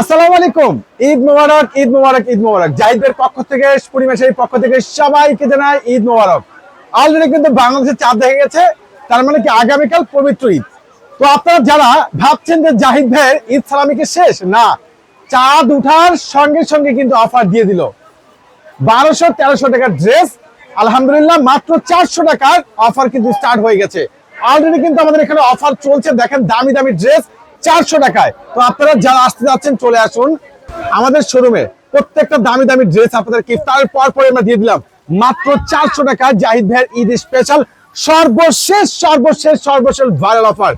আসসালামু আলাইকুম। ঈদ মোবারক ঈদ মোবারক ঈদ মোবারক। জাহিদের পক্ষ থেকে পরিবেশের পক্ষ থেকে সবাইকে ঈদ মোবারক। অলরেডি কিন্তু বাংলাদেশে চাঁদ দেখে গেছে, তার মানে কি আগামীকাল পবিত্র ঈদ। তো আপনারা যারা ভাবছেন যে জাহিদ ভাইয়ের ঈদ সালামি শেষ? না। চাঁদ উঠার সঙ্গে সঙ্গে কিন্তু অফার দিয়ে দিল। বারোশো, তেরোশো টাকার ড্রেস, আলহামদুলিল্লাহ মাত্র চারশো টাকার অফার কিন্তু স্টার্ট হয়ে গেছে। অলরেডি কিন্তু আমাদের এখানে অফার চলছে, দেখেন দামি দামি ড্রেস চারশো টাকায়। তো আপনারা যারা আসতে যাচ্ছেন, চলে আসুন আমাদের শোরুমে প্রত্যেকটা দামি দামি ড্রেস আপনাদের ইফতারের পর পরে আমরা দিয়ে দিলাম। মাত্র চারশো টাকা জাহিদ ভাইয়ের ঈদ স্পেশাল সর্বশেষ সর্বশেষ সর্বশেষ ভাইরাল অফার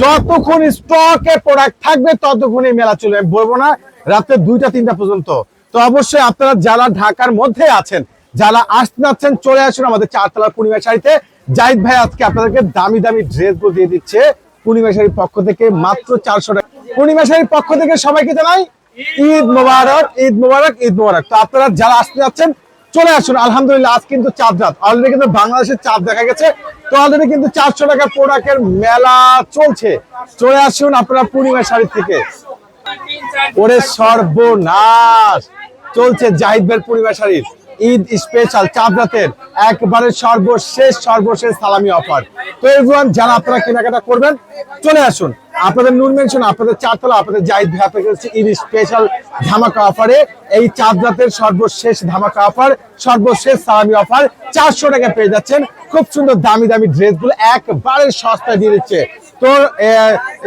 যতক্ষণ স্টকে প্রোডাক্ট থাকবে ততক্ষণ এই মেলা চলবে। বলব না রাতে দুইটা, তিনটা পর্যন্ত। তো অবশ্যই আপনারা যারা ঢাকার মধ্যে আছেন, যারা আসতে যাচ্ছেন, চলে আসুন আমাদের চারতলা পূর্ণিমা শাড়িতে। জাহিদ ভাই আজকে আপনাদেরকে দামি দামি ড্রেসগুলো দিয়ে দিচ্ছে। পূর্ণিমা শাড়ির পক্ষ থেকে মাত্র চারশো টাকা। পূর্ণিমা পক্ষ থেকে সবাইকে জানাই ঈদ মোবারক ঈদ মোবারক ঈদ মোবারক। তো আপনারা যারা আসতে যাচ্ছেন, চলে আসুন। আলহামদুলিল্লাহ, আজ কিন্তু চাঁদ রাত। অলরেডি কিন্তু বাংলাদেশের চাঁদ দেখা গেছে। তো অলরেডি কিন্তু চারশো টাকার প্রোডাক্টের মেলা চলছে। চলে আসুন আপনারা পূর্ণিমা শাড়ি থেকে। ওরে সর্বনাশ! চলছে জাহিদ ভাইয়ের পরিবার শাড়ির। ঈদ স্পেশাল চাঁদ রাতের একবারে সর্বশেষ সর্বশেষ সালামি অফার তো এভরিওয়ান যারা আপনারা কেনাকাটা করবেন, চলে আসুন। আপনাদের নুন মেনশন আপনাদের চারতলা, আপনাদের জাহিদ ভাই আপনাদের ঈদ স্পেশাল ধামাকা অফারে এই চাঁদ রাতের সর্বশেষ ধামাকা অফার সর্বশেষ সালামি অফার চারশো টাকা পেয়ে যাচ্ছেন। খুব সুন্দর দামি দামি ড্রেসগুলো একবারে সস্তায় দিয়ে দিচ্ছে। তো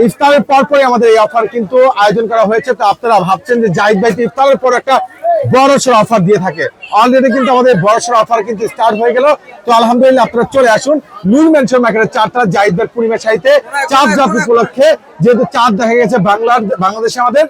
ইফতারের পরপরই আমাদের এই অফার কিন্তু আয়োজন করা হয়েছে। তো আপনারা ভাবছেন যে জাহিদ ভাই ইফতারের পর একটা বড় সড় অফার দিয়ে থাকে। অলরেডি কিন্তু আমাদের বড় সড় অফার কিন্তু স্টার্ট হয়ে গেল। তো আলহামদুলিল্লাহ আপনারা চলে আসুন নুন মেনশন মার্কেটের চারটা জাহিদ ভাই পূর্ণিমা সাহিত্যে চাঁদ রাত উপলক্ষে যেহেতু চাঁদ দেখা গেছে বাংলার বাংলাদেশে আমাদের।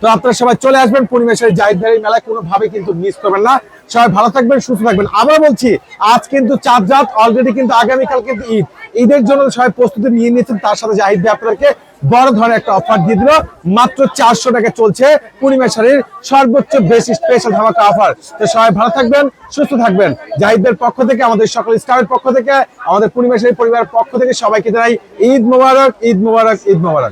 তো আপনারা সবাই চলে আসবেন পরিবেশের জাহিদ ভাই মেলায়। কোনোভাবে কিন্তু মিস করবেন না। সবাই ভালো থাকবেন, সুস্থ থাকবেন। আবার বলছি, আজ কিন্তু চাঁদ রাত অলরেডি কিন্তু আগামীকাল কিন্তু ঈদ। ঈদের জন্য সবাই প্রস্তুতি নিয়ে নিয়েছেন। তার সাথে জাহিদ ভাই আপনাদেরকে বড় ধরনের একটা অফার দিয়ে দিল। মাত্র চারশো টাকা চলছে পূর্ণিমা শাড়ির সর্বোচ্চ বেশি স্পেশাল ধামাকা অফার তো সবাই ভালো থাকবেন, সুস্থ থাকবেন। জাহিদদের পক্ষ থেকে, আমাদের সকল স্টারের পক্ষ থেকে, আমাদের পূর্ণিমা শাড়ির পরিবারের পক্ষ থেকে সবাইকে জানাই ঈদ মোবারক ঈদ মোবারক ঈদ মোবারক।